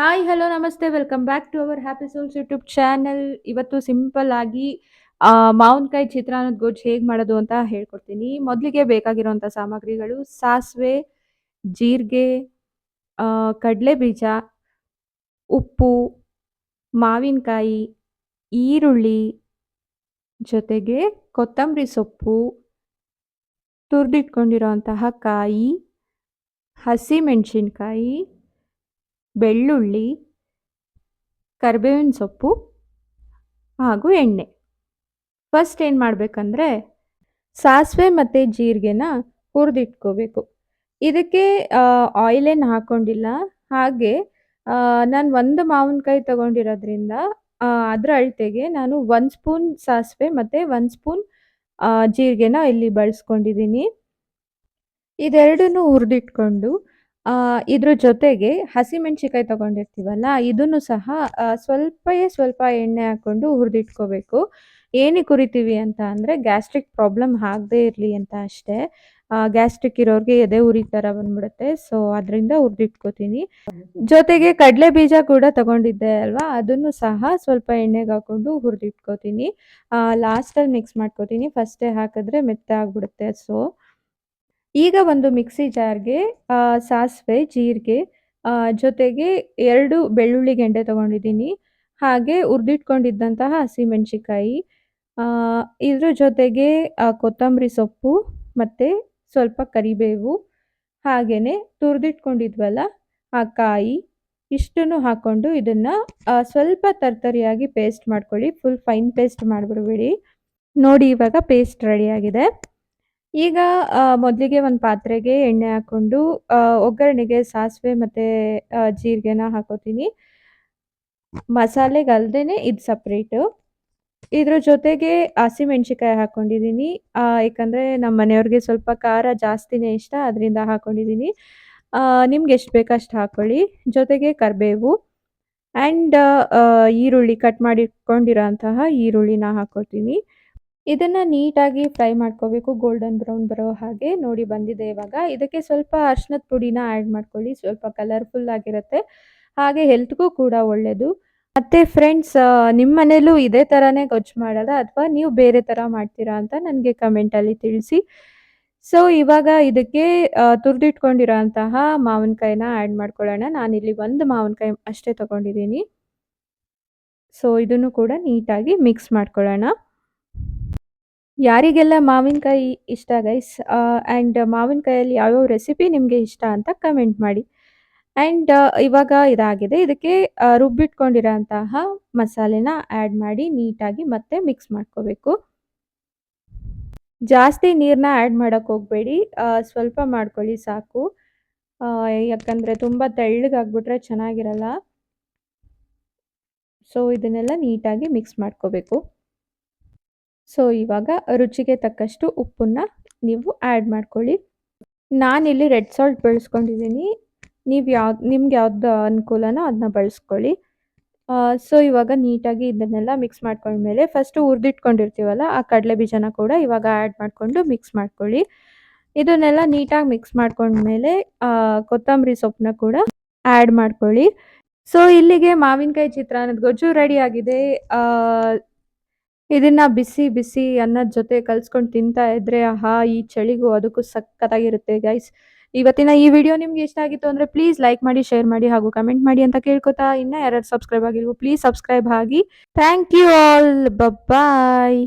Hi hello ನಮಸ್ತೆ welcome back to our happy souls YouTube channel ಇವತ್ತು simple ಆಗಿ ಮಾವಿನಕಾಯಿ ಚಿತ್ರಾನ್ನದ ಗೊಜ್ಜು ಹೇಗೆ ಮಾಡೋದು ಅಂತ ಹೇಳ್ಕೊಡ್ತೀನಿ. ಮೊದಲಿಗೆ ಬೇಕಾಗಿರುವಂಥ ಸಾಮಗ್ರಿಗಳು ಸಾಸಿವೆ, ಜೀರಿಗೆ ಕಡಲೆ ಬೀಜ ಉಪ್ಪು, ಮಾವಿನಕಾಯಿ, ಈರುಳ್ಳಿ, ಜೊತೆಗೆ ಕೊತ್ತಂಬರಿ ಸೊಪ್ಪು ತುರಿದಿಟ್ಕೊಂಡಿರೋಂತಹ ಕಾಯಿ, ಹಸಿಮೆಣಸಿನ್ಕಾಯಿ ಬೆಳ್ಳುಳ್ಳಿ, ಕರ್ಬೇವಿನ ಸೊಪ್ಪು ಹಾಗೂ ಎಣ್ಣೆ. ಫಸ್ಟ್ ಏನು ಮಾಡಬೇಕಂದ್ರೆ ಸಾಸಿವೆ ಮತ್ತು ಜೀರಿಗೆನ ಹುರಿದಿಟ್ಕೋಬೇಕು. ಇದಕ್ಕೆ ಆಯಿಲ್ ಏನು ಹಾಕ್ಕೊಂಡಿಲ್ಲ ಹಾಗೆ ನಾನು ಒಂದು ಮಾವಿನಕಾಯಿ ತಗೊಂಡಿರೋದ್ರಿಂದ ಅದರ ಅಳತೆಗೆ ನಾನು ಒಂದು ಸ್ಪೂನ್ ಸಾಸಿವೆ ಮತ್ತು ಒಂದು ಸ್ಪೂನ್ ಜೀರಿಗೆನ ಇಲ್ಲಿ ಬಳಸ್ಕೊಂಡಿದ್ದೀನಿ. ಇದೆರಡನ್ನೂ ಹುರಿದಿಟ್ಕೊಂಡು ಇದ್ರ ಜೊತೆಗೆ ಹಸಿಮೆಣ್ಸಿಕಾಯಿ ತಗೊಂಡಿರ್ತೀವಲ್ಲ, ಇದನ್ನು ಸಹ ಸ್ವಲ್ಪವೇ ಸ್ವಲ್ಪ ಎಣ್ಣೆ ಹಾಕ್ಕೊಂಡು ಹುರಿದಿಟ್ಕೋಬೇಕು. ಏನಕ್ಕೆ ಹುರಿತೀವಿ ಅಂತ ಅಂದರೆ ಗ್ಯಾಸ್ಟ್ರಿಕ್ ಪ್ರಾಬ್ಲಮ್ ಆಗದೇ ಇರಲಿ ಅಂತ ಅಷ್ಟೇ. ಗ್ಯಾಸ್ಟ್ರಿಕ್ ಇರೋರಿಗೆ ಎದೆ ಉರಿ ಥರ ಬಂದ್ಬಿಡುತ್ತೆ, ಸೊ ಅದರಿಂದ ಹುರಿದಿಟ್ಕೋತೀನಿ. ಜೊತೆಗೆ ಕಡಲೆ ಬೀಜ ಕೂಡ ತಗೊಂಡಿದ್ದೆ ಅಲ್ವಾ, ಅದನ್ನು ಸಹ ಸ್ವಲ್ಪ ಎಣ್ಣೆಗೆ ಹಾಕ್ಕೊಂಡು ಹುರಿದಿಟ್ಕೋತೀನಿ. ಲಾಸ್ಟಲ್ಲಿ ಮಿಕ್ಸ್ ಮಾಡ್ಕೋತೀನಿ. ಫಸ್ಟೇ ಹಾಕಿದ್ರೆ ಮೆತ್ತ ಆಗ್ಬಿಡುತ್ತೆ ಸೊ ಈಗ ಒಂದು ಮಿಕ್ಸಿ ಜಾರ್ಗೆ ಸಾಸಿವೆ, ಜೀರಿಗೆ ಜೊತೆಗೆ ಎರಡು ಬೆಳ್ಳುಳ್ಳಿ ಗೆಂಡೆ ತಗೊಂಡಿದ್ದೀನಿ. ಹಾಗೆ ಹುರಿದಿಟ್ಕೊಂಡಿದ್ದಂತಹ ಹಸಿಮೆಣಸಿಕಾಯಿ ಇದ್ರ ಜೊತೆಗೆ ಕೊತ್ತಂಬರಿ ಸೊಪ್ಪು ಮತ್ತು ಸ್ವಲ್ಪ ಕರಿಬೇವು ಹಾಗೆಯೇ ತುರಿದಿಟ್ಕೊಂಡಿದ್ವಲ್ಲ, ಆ ಕಾಯಿ, ಇಷ್ಟನ್ನು ಹಾಕ್ಕೊಂಡು ಇದನ್ನು ಸ್ವಲ್ಪ ತರ್ತರಿಯಾಗಿ ಪೇಸ್ಟ್ ಮಾಡ್ಕೊಳ್ಳಿ. ಫುಲ್ ಫೈನ್ ಪೇಸ್ಟ್ ಮಾಡಿಬಿಡ್ಬೇಡಿ. ನೋಡಿ ಇವಾಗ ಪೇಸ್ಟ್ ರೆಡಿಯಾಗಿದೆ ಈಗ ಮೊದಲಿಗೆ ಒಂದು ಪಾತ್ರೆಗೆ ಎಣ್ಣೆ ಹಾಕ್ಕೊಂಡು ಒಗ್ಗರಣೆಗೆ ಸಾಸಿವೆ ಮತ್ತು ಜೀರಿಗೆನ ಹಾಕೋತೀನಿ. ಮಸಾಲೆಗೆ ಅಲ್ಲದೇ ಇದು ಸಪ್ರೇಟು ಇದ್ರ ಜೊತೆಗೆ ಹಸಿಮೆಣ್ಸಿಕಾಯಿ ಆ ಯಾಕಂದ್ರೆ ನಮ್ಮ ಮನೆಯವ್ರಿಗೆ ಸ್ವಲ್ಪ ಖಾರ ಜಾಸ್ತಿನೇ ಇಷ್ಟ, ಅದರಿಂದ ಹಾಕ್ಕೊಂಡಿದ್ದೀನಿ ನಿಮ್ಗೆ ಎಷ್ಟು ಬೇಕೋ ಅಷ್ಟು ಹಾಕ್ಕೊಳ್ಳಿ ಜೊತೆಗೆ ಕರಿಬೇವು ಆ್ಯಂಡ್ ಈರುಳ್ಳಿ ಕಟ್ ಮಾಡಿ ಇಟ್ಕೊಂಡಿರೋ ಅಂತಹ ಈರುಳ್ಳಿನ ಹಾಕ್ಕೊಳ್ತೀನಿ ಇದನ್ನು ನೀಟಾಗಿ ಫ್ರೈ ಮಾಡ್ಕೋಬೇಕು. ಗೋಲ್ಡನ್ ಬ್ರೌನ್ ಬರೋ ಹಾಗೆ ನೋಡಿ ಬಂದಿದೆ ಇವಾಗ. ಇದಕ್ಕೆ ಸ್ವಲ್ಪ ಅರ್ಶಿನದ ಪುಡಿನ ಆ್ಯಡ್ ಮಾಡ್ಕೊಳ್ಳಿ. ಸ್ವಲ್ಪ ಕಲರ್ಫುಲ್ ಆಗಿರುತ್ತೆ. ಹಾಗೆ ಹೆಲ್ತ್ಗೂ ಕೂಡ ಒಳ್ಳೆಯದು ಮತ್ತು ಫ್ರೆಂಡ್ಸ್ ನಿಮ್ಮ ಮನೇಲೂ ಇದೇ ಥರನೇ ಗೊಜ್ಜು ಮಾಡೋದ ಅಥವಾ ನೀವು ಬೇರೆ ಥರ ಮಾಡ್ತೀರಾ ಅಂತ ನನಗೆ ಕಮೆಂಟಲ್ಲಿ ತಿಳಿಸಿ. ಸೊ ಇವಾಗ ಇದಕ್ಕೆ ತುರಿದಿಟ್ಕೊಂಡಿರೋ ಅಂತಹ ಮಾವಿನಕಾಯಿನ ಆ್ಯಡ್ ಮಾಡ್ಕೊಳ್ಳೋಣ. ನಾನಿಲ್ಲಿ ಒಂದು ಮಾವಿನಕಾಯಿ ಅಷ್ಟೇ ತೊಗೊಂಡಿದ್ದೀನಿ. ಸೊ ಇದನ್ನು ಕೂಡ ನೀಟಾಗಿ ಮಿಕ್ಸ್ ಮಾಡ್ಕೊಳ್ಳೋಣ. ಯಾರಿಗೆಲ್ಲ ಮಾವಿನಕಾಯಿ ಇಷ್ಟ ಗೈಸ್ ಆ್ಯಂಡ್ ಮಾವಿನಕಾಯಲ್ಲಿ ಯಾವ್ಯಾವ ರೆಸಿಪಿ ನಿಮಗೆ ಇಷ್ಟ ಅಂತ ಕಮೆಂಟ್ ಮಾಡಿ. ಆ್ಯಂಡ್ ಇವಾಗ ಇದಾಗಿದೆ. ಇದಕ್ಕೆ ರುಬ್ಬಿಟ್ಕೊಂಡಿರೋಂತಹ ಮಸಾಲೆನ ಆ್ಯಡ್ ಮಾಡಿ ನೀಟಾಗಿ ಮತ್ತೆ ಮಿಕ್ಸ್ ಮಾಡ್ಕೋಬೇಕು. ಜಾಸ್ತಿ ನೀರನ್ನ ಆ್ಯಡ್ ಮಾಡೋಕ್ಕೆ ಹೋಗಬೇಡಿ. ಸ್ವಲ್ಪ ಮಾಡ್ಕೊಳ್ಳಿ ಸಾಕು. ಯಾಕಂದರೆ ತುಂಬ ತೆಳ್ಳಗಾಗ್ಬಿಟ್ರೆ ಚೆನ್ನಾಗಿರಲ್ಲ. ಸೊ ಇದನ್ನೆಲ್ಲ ನೀಟಾಗಿ ಮಿಕ್ಸ್ ಮಾಡ್ಕೋಬೇಕು. ಸೊ ಇವಾಗ ರುಚಿಗೆ ತಕ್ಕಷ್ಟು ಉಪ್ಪನ್ನು ನೀವು ಆ್ಯಡ್ ಮಾಡ್ಕೊಳ್ಳಿ. ನಾನಿಲ್ಲಿ ರೆಡ್ ಸಾಲ್ಟ್ ಬಳಸ್ಕೊಂಡಿದ್ದೀನಿ. ನೀವು ಯಾವ್ದು, ನಿಮ್ಗೆ ಯಾವ್ದು ಅನುಕೂಲನೋ ಅದನ್ನ ಬಳಸ್ಕೊಳ್ಳಿ. ಸೊ ಇವಾಗ ನೀಟಾಗಿ ಇದನ್ನೆಲ್ಲ ಮಿಕ್ಸ್ ಮಾಡ್ಕೊಂಡ್ಮೇಲೆ ಫಸ್ಟು ಹುರಿದಿಟ್ಕೊಂಡಿರ್ತೀವಲ್ಲ, ಆ ಕಡಲೆ ಬೀಜನ ಕೂಡ ಇವಾಗ ಆ್ಯಡ್ ಮಾಡಿಕೊಂಡು ಮಿಕ್ಸ್ ಮಾಡ್ಕೊಳ್ಳಿ. ಇದನ್ನೆಲ್ಲ ನೀಟಾಗಿ ಮಿಕ್ಸ್ ಮಾಡ್ಕೊಂಡ್ಮೇಲೆ ಕೊತ್ತಂಬರಿ ಸೊಪ್ಪನ್ನ ಕೂಡ ಆ್ಯಡ್ ಮಾಡ್ಕೊಳ್ಳಿ. ಸೊ ಇಲ್ಲಿಗೆ ಮಾವಿನಕಾಯಿ ಚಿತ್ರಾನ್ನದ ಗೊಜ್ಜು ರೆಡಿ ಆಗಿದೆ. ಇದನ್ನ ಬಿಸಿ ಬಿಸಿ ಅನ್ನದ ಜೊತೆ ಕಲ್ಸ್ಕೊಂಡು ತಿಂತಾ ಇದ್ರೆ ಆಹಾ, ಈ ಚಳಿಗೂ ಅದಕ್ಕೂ ಸಕ್ಕತ್ತಾಗಿರುತ್ತೆ ಗೈಸ್ ಇವತ್ತಿನ ಈ ವಿಡಿಯೋ ನಿಮ್ಗೆ ಇಷ್ಟ ಆಗಿತ್ತು ಅಂದ್ರೆ ಪ್ಲೀಸ್ ಲೈಕ್ ಮಾಡಿ ಶೇರ್ ಮಾಡಿ ಹಾಗೂ ಕಮೆಂಟ್ ಮಾಡಿ ಅಂತ ಕೇಳ್ಕೊತಾ ಇನ್ನ ಯಾರು ಸಬ್ಸ್ಕ್ರೈಬ್ ಆಗಿಲ್ವೋ ಪ್ಲೀಸ್ ಸಬ್ಸ್ಕ್ರೈಬ್ ಆಗಿ. Thank you all bye